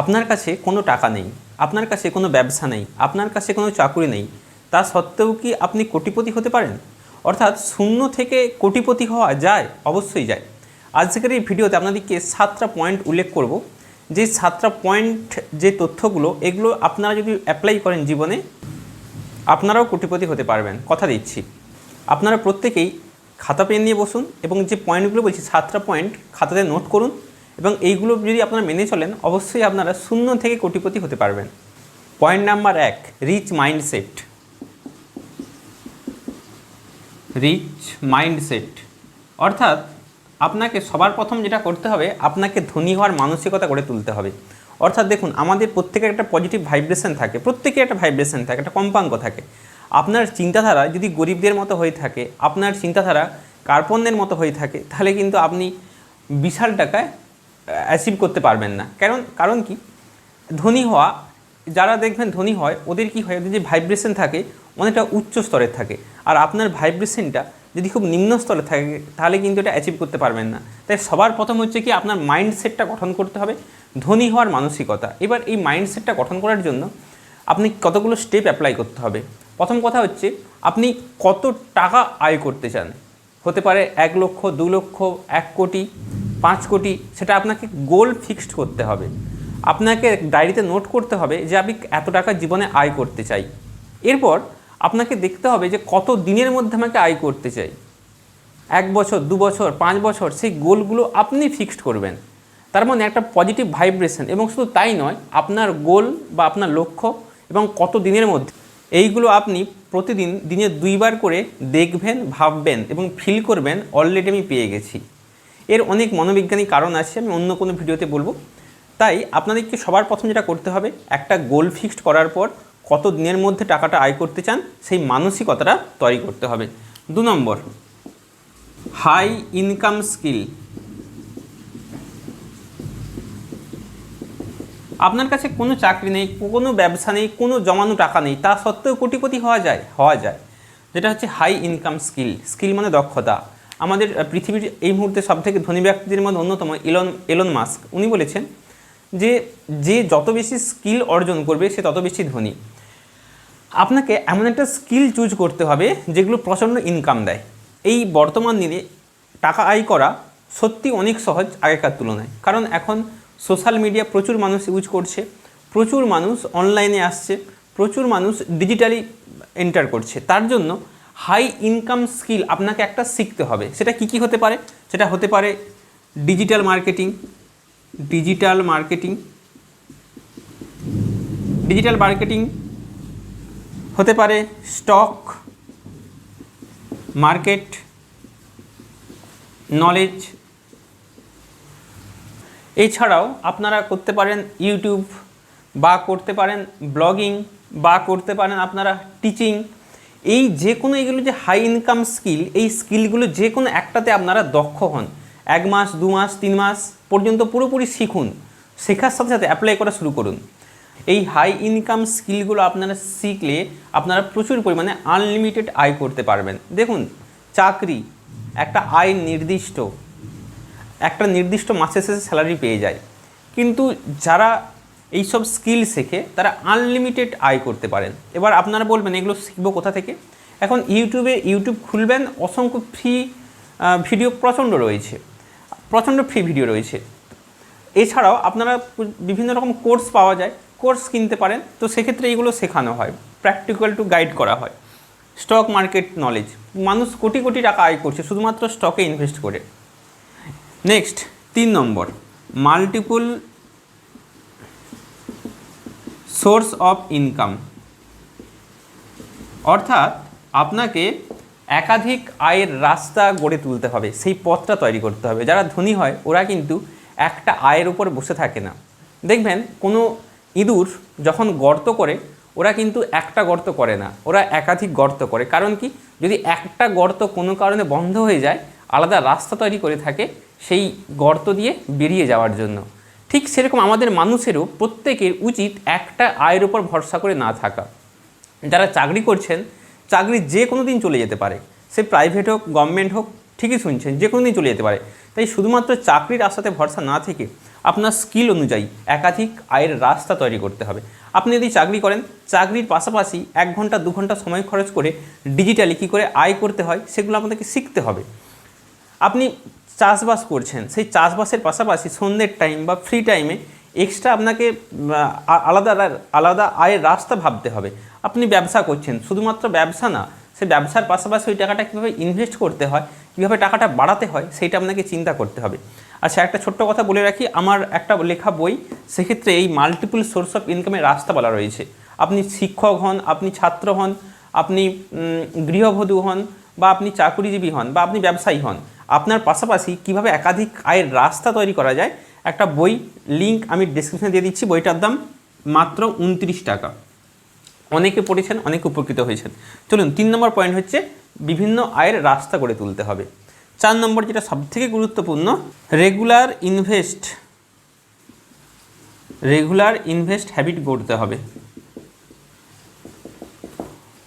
আপনার কাছে কোনো টাকা নেই, আপনার কাছে কোনো ব্যবসা নেই, আপনার কাছে কোনো চাকরি নেই, তা সত্ত্বেও কি আপনি কোটিপতি হতে পারেন? অর্থাৎ শূন্য থেকে কোটিপতি হওয়া যায়, অবশ্যই যায়। আজকের এই ভিডিওতে আপনাদেরকে সাতটা পয়েন্ট উল্লেখ করব। যে সাতটা পয়েন্ট যে তথ্যগুলো, এগুলো আপনারা যদি অ্যাপ্লাই করেন জীবনে, আপনারাও কোটিপতি হতে পারবেন। কথা দিচ্ছি। আপনারা প্রত্যেকেই খাতা পেন নিয়ে বসুন এবং যে পয়েন্টগুলো বলছি, সাতটা পয়েন্ট খাতাতে নোট করুন। এবং এইগুলো যদি আপনারা মেনে চলেন, অবশ্যই আপনারা শূন্য থেকে কোটিপতি হতে পারবেন। পয়েন্ট নাম্বার এক রিচ মাইন্ডসেট রিচ মাইন্ডসেট অর্থাৎ আপনাকে সবার প্রথম যেটা করতে হবে, আপনাকে ধনী হওয়ার মানসিকতা গড়ে তুলতে হবে। অর্থাৎ দেখুন, আমাদের প্রত্যেকের একটা পজিটিভ ভাইব্রেশন থাকে, প্রত্যেকের একটা ভাইব্রেশন থাকে, একটা কম্পাঙ্ক থাকে। আপনার চিন্তাধারা যদি গরিবদের মতো হয়ে থাকে, আপনার চিন্তাধারা কার্পণ্যের মতো হয়ে থাকে, তাহলে কিন্তু আপনি বিশাল টাকায় অ্যাচিভ করতে পারবেন না। কারণ কারণ কি? ধনী হওয়া, যারা দেখবেন ধনী হয়, ওদের কি হয়? ওদের যে ভাইব্রেশন থাকে, অনেকটা উচ্চ স্তরের থাকে। আর আপনার ভাইব্রেশনটা যদি খুব নিম্ন স্তরে থাকে, তাহলে কিন্তু এটা অ্যাচিভ করতে পারবেন না। তাই সবার প্রথম হচ্ছে কি, আপনার মাইন্ডসেটটা গঠন করতে হবে। ধনী হওয়ার মানসিকতা। এবার এই মাইন্ডসেটটা গঠন করার জন্য আপনি কতগুলো স্টেপ অ্যাপ্লাই করতে হবে। প্রথম কথা হচ্ছে, আপনি কত টাকা আয় করতে চান? হতে পারে এক লক্ষ, দু লক্ষ, এক কোটি। পাঁচ কোটি, সেটা আপনাকে গোল ফিক্সড করতে হবে। আপনাকে ডায়েরিতে নোট করতে হবে যে আমি এত টাকা জীবনে আয় করতে চাই। এরপর আপনাকে দেখতে হবে যে কত দিনের মধ্যে আমাকে আয় করতে চাই। এক বছর, দু বছর, পাঁচ বছর, সেই গোলগুলো আপনি ফিক্সড করবেন। তার মানে একটা পজিটিভ ভাইব্রেশন এবং শুধু তাই নয়, আপনার গোল বা আপনার লক্ষ্য এবং কত দিনের মধ্যে, এইগুলো আপনি প্রতিদিন দিনে দুইবার করে দেখবেন, ভাববেন এবং ফিল করবেন অলরেডি আমি পেয়ে গেছি। এর অনেক মনোবিজ্ঞানী কারণ আছে, আমি অন্য কোনো ভিডিওতে বলব। তাই আপনাদেরকে সবার প্রথম যেটা করতে হবে, একটা গোল ফিক্সড করার পর কত দিনের মধ্যে টাকাটা আয় করতে চান, সেই মানসিকতাটা তৈরি করতে হবে। দু নম্বর হাই ইনকাম স্কিল আপনার কাছে কোনো চাকরি নেই, কোনো ব্যবসা নেই, কোনো জমানো টাকা নেই, তা সত্ত্বেও কোটিপতি হওয়া যায় হওয়া যায়। যেটা হচ্ছে হাই ইনকাম স্কিল স্কিল মানে দক্ষতা। আমাদের পৃথিবীর এই মুহূর্তে সবথেকে ধনী ব্যক্তিদের মধ্যে অন্যতম এলন এলন মাস্ক। উনি বলেছেন যে যে যত বেশি স্কিল অর্জন করবে, সে তত বেশি ধনী। আপনাকে এমন একটা স্কিল চুজ করতে হবে, যেগুলো প্রচণ্ড ইনকাম দেয়। এই বর্তমান দিনে টাকা আয় করা সত্যি অনেক সহজ আগেকার তুলনায়। কারণ এখন সোশ্যাল মিডিয়া প্রচুর মানুষ ইউজ করছে, প্রচুর মানুষ অনলাইনে আসছে, প্রচুর মানুষ ডিজিটালি এন্টার করছে। তার জন্য হাই ইনকাম স্কিল আপনাকে একটা শিখতে হবে। সেটা কি কি হতে পারে? সেটা হতে পারে digital marketing digital marketing digital marketing হতে পারে স্টক মার্কেট, নলেজ। এছাড়াও আপনারা করতে পারেন ইউটিউব, বা করতে পারেন ব্লগিং, বা করতে পারেন আপনারা টিচিং। এই যে কোনো এগুলো যে হাই ইনকাম স্কিল এই স্কিলগুলো যে কোনো একটাতে আপনারা দক্ষ হন। এক মাস, দু মাস, তিন মাস পর্যন্ত পুরোপুরি শিখুন। শেখার সাথে সাথে অ্যাপ্লাই করা শুরু করুন। এই হাই ইনকাম স্কিলগুলো আপনারা শিখলে আপনারা প্রচুর পরিমাণে আনলিমিটেড আয় করতে পারবেন। দেখুন, চাকরি, একটা আয় নির্দিষ্ট। একটা নির্দিষ্ট মাসের শেষে স্যালারি পেয়ে যায়। কিন্তু যারা এইসব স্কিল শেখে তারা আনলিমিটেড আয় করতে পারেন। এবার আপনারা বলবেন, এগুলো শিখব কোথা থেকে? এখন ইউটিউবে ইউটিউব খুলবেন, অসংখ্য ফ্রি ভিডিও প্রচণ্ড রয়েছে। প্রচণ্ড ফ্রি ভিডিও রয়েছে। এছাড়াও আপনারা বিভিন্ন রকম কোর্স পাওয়া যায় কোর্স কিনতে পারেন। তো সেক্ষেত্রে এইগুলো শেখানো হয় প্র্যাকটিক্যাল টু গাইড করা হয়। স্টক মার্কেট নলেজ মানুষ কোটি কোটি টাকা আয় করছে শুধুমাত্র স্টকে ইনভেস্ট করে। নেক্সট তিন number multiple source of income. অর্থাৎ আপনাকে একাধিক আয়ের রাস্তা গড়ে তুলতে হবে, সেই পথটা তৈরি করতে হবে। যারা ধনী হয়, ওরা কিন্তু একটা আয়ের উপর বসে থাকে না। দেখবেন, কোনো ইঁদুর যখন গর্ত করে, ওরা কিন্তু একটা গর্ত করে না, ওরা একাধিক গর্ত করে। কারণ কি? যদি একটা গর্ত কোনো কারণে বন্ধ হয়ে যায়, আলাদা রাস্তা তৈরি করে থাকে সেই গর্ত দিয়ে বেরিয়ে যাওয়ার জন্য। ঠিক সেরকম আমাদের মানুষেরও প্রত্যেকের উচিত একটা আয়ের উপর ভরসা করে না থাকা। যারা চাকরি করছেন, চাকরি যে কোনো দিন চলে যেতে পারে। সে প্রাইভেট হোক গভর্নমেন্ট হোক, ঠিকই শুনছেন, যে কোনো দিন চলে যেতে পারে। তাই শুধুমাত্র চাকরির আশাতে ভরসা না থেকে আপনার স্কিল অনুযায়ী একাধিক আয়ের রাস্তা তৈরি করতে হবে। আপনি যদি চাকরি করেন, চাকরির পাশাপাশি এক ঘণ্টা, দু ঘণ্টা সময় খরচ করে ডিজিটালি কী করে আয় করতে হয়, সেগুলো আপনাদেরকে শিখতে হবে। আপনি চাষবাস করছেন, সেই চাষবাসের পাশাপাশি সন্ধ্যের টাইম বা ফ্রি টাইমে এক্সট্রা আপনাকে আলাদা আলাদা আয়ের রাস্তা ভাবতে হবে। আপনি ব্যবসা করছেন, শুধুমাত্র ব্যবসা না, সে ব্যবসার পাশাপাশি ওই টাকাটা কীভাবে ইনভেস্ট করতে হয়, কীভাবে টাকাটা বাড়াতে হয়, সেইটা আপনাকে চিন্তা করতে হবে। আচ্ছা একটা ছোট্ট কথা বলে রাখি, আমার একটা লেখা বই, সেক্ষেত্রে এই মাল্টিপল সোর্স অফ ইনকামের রাস্তা বলা রয়েছে। আপনি শিক্ষক হন, আপনি ছাত্র হন, আপনি গৃহবধূ হন, বা আপনি চাকুরিজীবী হন, বা আপনি ব্যবসায়ী হন আপনার পাশাপাশি কীভাবে একাধিক আয়ের রাস্তা তৈরি করা যায়, একটা বই লিংক আমি ডিসক্রিপশনে দিয়ে দিচ্ছি। বইটার দাম মাত্র উনত্রিশ টাকা। অনেকে পড়েছেন, অনেকে উপকৃত হয়েছেন। চলুন, তিন নম্বর পয়েন্ট হচ্ছে বিভিন্ন আয়ের রাস্তা গড়ে তুলতে হবে। চার নম্বর যেটা সবথেকে গুরুত্বপূর্ণ regular invest regular invest habit গড়তে হবে।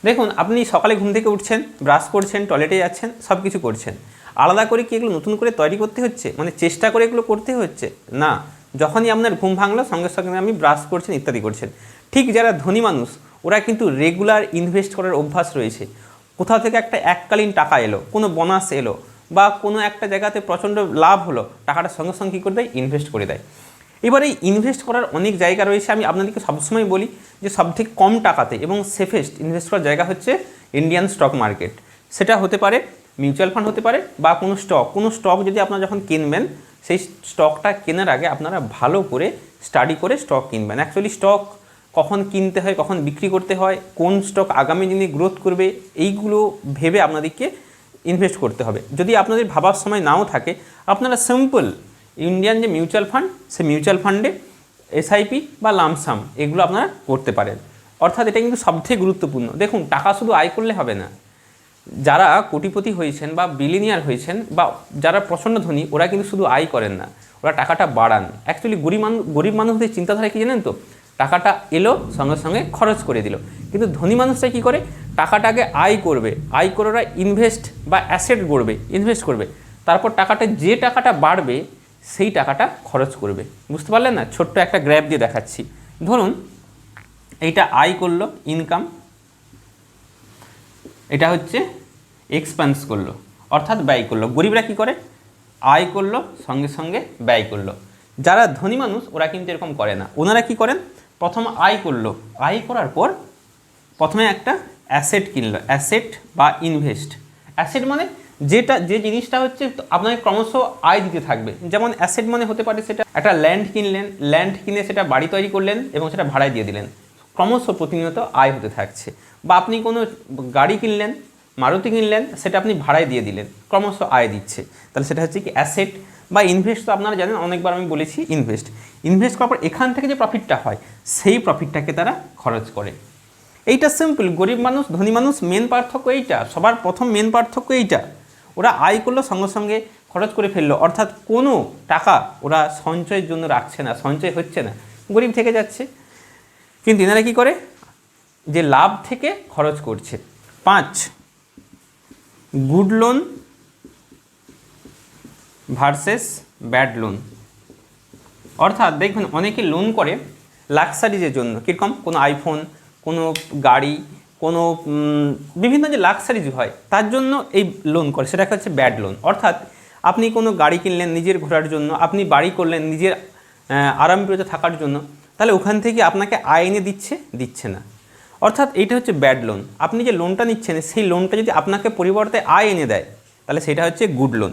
দেখুন, আপনি সকালে ঘুম থেকে উঠছেন ব্রাশ করছেন টয়লেটে যাচ্ছেন সব কিছু করছেন। আলাদা করে কি এগুলো নতুন করে তৈরি করতে হচ্ছে? মানে চেষ্টা করে এগুলো করতে হচ্ছে? না। যখনই আপনার ঘুম ভাঙলো, সঙ্গে সঙ্গে আপনি ব্রাশ করছেন, ইত্যাদি করছেন। ঠিক যারা ধনী মানুষ, ওরা কিন্তু রেগুলার ইনভেস্ট করার অভ্যাস রয়েছে। কোথাও থেকে একটা এককালীন টাকা এলো, কোনো বোনাস এলো, বা কোনো একটা জায়গাতে প্রচণ্ড লাভ হলো, টাকাটা সঙ্গে সঙ্গে কী করে দেয়? ইনভেস্ট করে দেয়। এবার এই ইনভেস্ট করার অনেক জায়গা রয়েছে, আমি আপনাদেরকে সবসময় বলি যে সবথেকে কম টাকাতে এবং সেফেস্ট ইনভেস্ট করার জায়গা হচ্ছে ইন্ডিয়ান স্টক মার্কেট সেটা হতে পারে মিউচুয়াল ফান্ড হতে পারে বা কোনো স্টক। কোনো স্টক যদি আপনারা যখন কিনবেন, সেই স্টকটা কেনার আগে আপনারা ভালো করে স্টাডি করে স্টক কিনবেন। অ্যাকচুয়ালি স্টক কখন কিনতে হয়, কখন বিক্রি করতে হয়, কোন স্টক আগামী দিনে গ্রোথ করবে, এইগুলো ভেবে আপনাদেরকে ইনভেস্ট করতে হবে। যদি আপনাদের ভাবার সময় নাও থাকে, আপনারা সিম্পল ইন্ডিয়ান যে মিউচুয়াল ফান্ড সে মিউচুয়াল ফান্ডে এসআইপি বা লামসাম এগুলো আপনারা করতে পারেন। অর্থাৎ এটা কিন্তু সবথেকে গুরুত্বপূর্ণ। দেখুন, টাকা শুধু আয় করলে হবে না। যারা কোটিপতি হয়েছেন বা বিলিনিয়ার হয়েছেন বা যারা প্রচণ্ড ধনী, ওরা কিন্তু শুধু আয় করেন না, ওরা টাকাটা বাড়ান। অ্যাকচুয়ালি গরিব মানুষ গরিব মানুষদের চিন্তাধারা কি জানেন তো? টাকাটা এলো, সঙ্গে সঙ্গে খরচ করে দিল। কিন্তু ধনী মানুষরা কী করে? টাকাটাকে আয় করবে। আয় করে ওরা ইনভেস্ট বা অ্যাসেট গড়বে ইনভেস্ট করবে। তারপর টাকাটা, যে টাকাটা বাড়বে, সেই টাকাটা খরচ করবে। বুঝতে পারলেন না? ছোট্ট একটা গ্র্যাপ দিয়ে দেখাচ্ছি। ধরুন, এইটা আয় করল ইনকাম এটা হচ্ছে এক্সপেন্স করল, অর্থাৎ ব্যয় করল। গরিবরা কি করে? আয় করল, সঙ্গে সঙ্গে ব্যয় করল। যারা ধনী মানুষ, ওরা কিন্তু এরকম করে না। ওনারা কি করেন? প্রথম আয় করল। আয় করার পর প্রথমে একটা অ্যাসেট কিনলো অ্যাসেট বা ইনভেস্ট অ্যাসেট মানে যেটা, যে জিনিসটা হচ্ছে আপনাকে ক্রমশ আয় দিতে থাকবে। যেমন অ্যাসেট মানে হতে পারে সেটা একটা ল্যান্ড কিনলেন ল্যান্ড কিনে সেটা বাড়ি তৈরি করলেন এবং সেটা ভাড়ায় দিয়ে দিলেন। ক্রমশ প্রতিনিয়ত আয় হতে থাকছে। বা আপনি কোনো গাড়ি কিনলেন, মারুতি কিনলেন, সেটা আপনি ভাড়ায় দিয়ে দিলেন, ক্রমশ আয় দিচ্ছে। তাহলে সেটা হচ্ছে কি অ্যাসেট বা ইনভেস্ট তো আপনারা জানেন, অনেকবার আমি বলেছি ইনভেস্ট ইনভেস্ট করার পর এখান থেকে যে প্রফিটটা হয়, সেই প্রফিটটাকে তারা খরচ করে। এইটা সিম্পল গরিব মানুষ, ধনী মানুষ মেন পার্থক্য এইটা, সবার প্রথম মেন পার্থক্য এইটা। ওরা আয় করল, সঙ্গে সঙ্গে খরচ করে ফেলল। অর্থাৎ কোনো টাকা ওরা সঞ্চয়ের জন্য রাখছে না, সঞ্চয় হচ্ছে না। গরিব থেকে যাচ্ছে। কিন্তু এনারা কী করে? যে লাভ থেকে খরচ করছে। পাঁচ good loan versus bad loan অর্থাৎ দেখবেন অনেকে লোন করে লাক্সারিজের জন্য। কীরকম? কোনো আইফোন কোনো গাড়ি, কোনো বিভিন্ন যে লাক্সারিজ হয়, তার জন্য এই লোন করে। সেটাকে হচ্ছে ব্যাড লোন অর্থাৎ আপনি কোনো গাড়ি কিনলেন নিজের ঘোরার জন্য, আপনি বাড়ি করলেন নিজের আরামপ্রিয়তে থাকার জন্য তাহলে ওখান থেকে আপনাকে আয় এনে দিচ্ছে দিচ্ছে না। অর্থাৎ এইটা হচ্ছে ব্যাড লোন আপনি যে লোনটা নিচ্ছেন, সেই লোনটা যদি আপনাকে পরিবর্তে আয় এনে দেয়, তাহলে সেটা হচ্ছে গুড লোন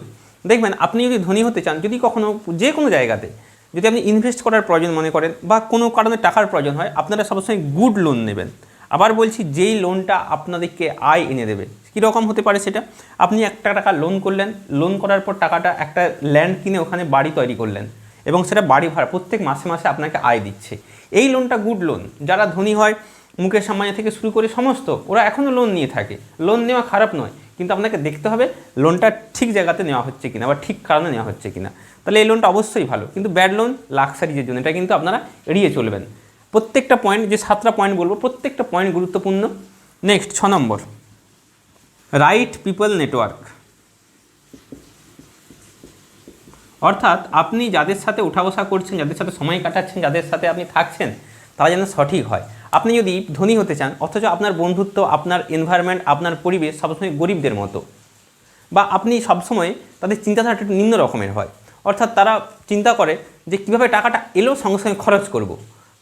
দেখবেন, আপনি যদি ধনী হতে চান, যদি কখনো যে কোনো জায়গাতে যদি আপনি ইনভেস্ট করার প্রয়োজন মনে করেন বা কোনো কারণে টাকার প্রয়োজন হয়, আপনারা সবসময় গুড লোন নেবেন। আবার বলছি, যেই লোনটা আপনাদেরকে আয় এনে দেবে কীরকম হতে পারে সেটা? আপনি একটা টাকা লোন করলেন লোন করার পর টাকাটা একটা ল্যান্ড কিনে ওখানে বাড়ি তৈরি করলেন। এবং সেটা বাড়ি ভাড়া, প্রত্যেক মাসে মাসে আপনাকে আয় দিচ্ছে। এই লোনটা গুড লোন যারা ধনী হয় মুকেশ আম্বানি থেকে শুরু করে সমস্ত, ওরা এখনও লোন নিয়ে থাকে। লোন নেওয়া খারাপ নয়, কিন্তু আপনাকে দেখতে হবে লোনটা ঠিক জায়গাতে নেওয়া হচ্ছে কিনা বা ঠিক কারণে নেওয়া হচ্ছে কিনা। তাহলে এই লোনটা অবশ্যই ভালো, কিন্তু ব্যাড লোন লাক্সারিজের জন্য, এটা কিন্তু আপনারা এড়িয়ে চলবেন। প্রত্যেকটা পয়েন্ট যে সাতটা পয়েন্ট বলব, প্রত্যেকটা পয়েন্ট গুরুত্বপূর্ণ। নেক্সট ছ নম্বর। রাইট পিপল নেটওয়ার্ক অর্থাৎ আপনি যাদের সাথে উঠা বসা করছেন, যাদের সাথে সময় কাটাচ্ছেন, যাদের সাথে আপনি থাকছেন, তারা যেন সঠিক হয়। আপনি যদি ধনী হতে চান, অথচ আপনার বন্ধুত্ব, আপনার এনভায়রনমেন্ট আপনার পরিবেশ সবসময় গরিবদের মতো, বা আপনি সবসময় তাদের চিন্তাধারাটা একটু নিম্ন রকমের হয়, অর্থাৎ তারা চিন্তা করে যে কীভাবে টাকাটা এলেও সঙ্গে সঙ্গে খরচ করব।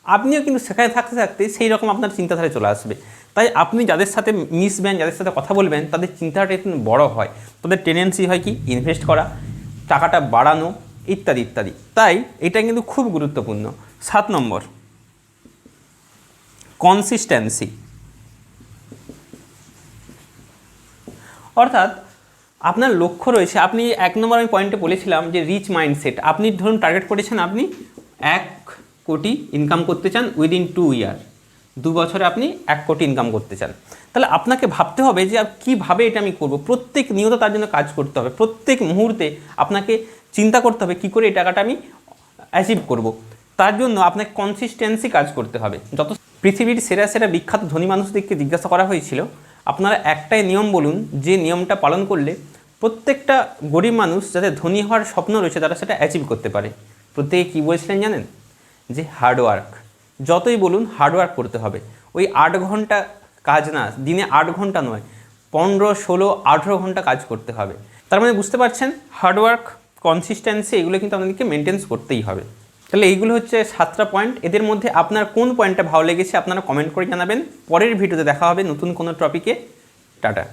আপনিও কিন্তু সেখানে থাকতে থাকতে সেই রকম আপনার চিন্তাধারা চলে আসবে। তাই আপনি যাদের সাথে মিশবেন, যাদের সাথে কথা বলবেন, তাদের চিন্তাধারাটা একটু বড় হয়। তাদের টেন্ডেন্সি হয় কি? ইনভেস্ট করা। টাকাটা বাড়ানো, ইত্যাদি ইত্যাদি। তাই এটা কিন্তু খুব গুরুত্বপূর্ণ। সাত নম্বর। কনসিস্টেন্সি অর্থাৎ আপনার লক্ষ্য রয়েছে, আপনি এক নম্বর আমি পয়েন্টে বলেছিলাম যে রিচ মাইন্ডসেট আপনি ধরুন টার্গেট করেছেন আপনি এক কোটি ইনকাম করতে চান উইদিন টু ইয়ার দু বছরে আপনি এক কোটি ইনকাম করতে চান। তাহলে আপনাকে ভাবতে হবে যে কীভাবে এটা আমি করব? প্রত্যেক নিয়ত তার জন্য কাজ করতে হবে। প্রত্যেক মুহূর্তে আপনাকে চিন্তা করতে হবে কী করে এই টাকাটা আমি অ্যাচিভ করব। তার জন্য আপনাকে কনসিস্টেন্সি কাজ করতে হবে। যত পৃথিবীর সেরা সেরা বিখ্যাত ধনী মানুষদেরকে জিজ্ঞাসা করা হয়েছিল, আপনারা একটাই নিয়ম বলুন, যে নিয়মটা পালন করলে প্রত্যেকটা গরিব মানুষ যাতে ধনী হওয়ার স্বপ্ন রয়েছে, তারা সেটা অ্যাচিভ করতে পারে। প্রত্যেকে কী বলেছিলেন জানেন? যে হার্ডওয়ার্ক যতই বলুন হার্ডওয়ার্ক করতে হবে। ওই আট ঘণ্টা কাজ না, দিনে আট ঘণ্টা নয়, পনেরো, ষোলো, আঠেরো ঘণ্টা কাজ করতে হবে। তার মানে বুঝতে পারছেন? হার্ডওয়ার্ক কনসিস্টেন্সি এগুলো কিন্তু আপনাদেরকে মেনটেন্স করতেই হবে। তাহলে এইগুলো হচ্ছে সাতটা পয়েন্ট এদের মধ্যে আপনার কোন পয়েন্টটা ভালো লেগেছে আপনারা কমেন্ট করে জানাবেন। পরের ভিডিওতে দেখা হবে নতুন কোনো টপিকে টাটা।